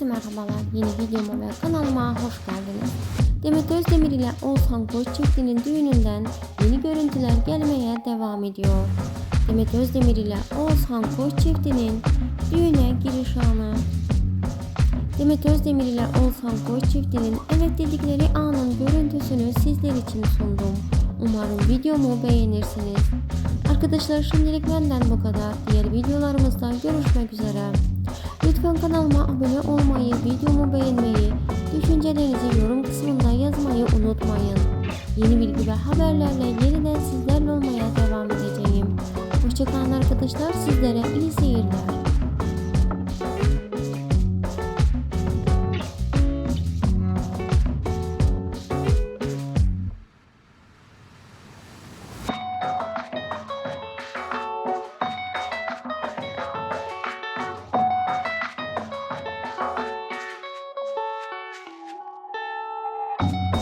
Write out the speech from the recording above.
Herkese merhabalar. Yeni videoma ve kanalıma hoş geldiniz. Demet Özdemir ile Oğuzhan Koç çiftinin düğününden yeni görüntüler gelmeye devam ediyor. Demet Özdemir ile Oğuzhan Koç çiftinin düğüne giriş anı. Demet Özdemir ile Oğuzhan Koç çiftinin evet dedikleri anın görüntüsünü sizler için sundum. Umarım videomu beğenirsiniz. Arkadaşlar şimdilik benden bu kadar. Diğer videolarımızda görüşmek üzere. Kanalıma abone olmayı, videomu beğenmeyi, düşüncelerinizi yorum kısmında yazmayı unutmayın. Yeni bilgi ve haberlerle yeniden sizlerle olmaya devam edeceğim. Hoşçakalın arkadaşlar. Sizlere iyi seyirler. Bye.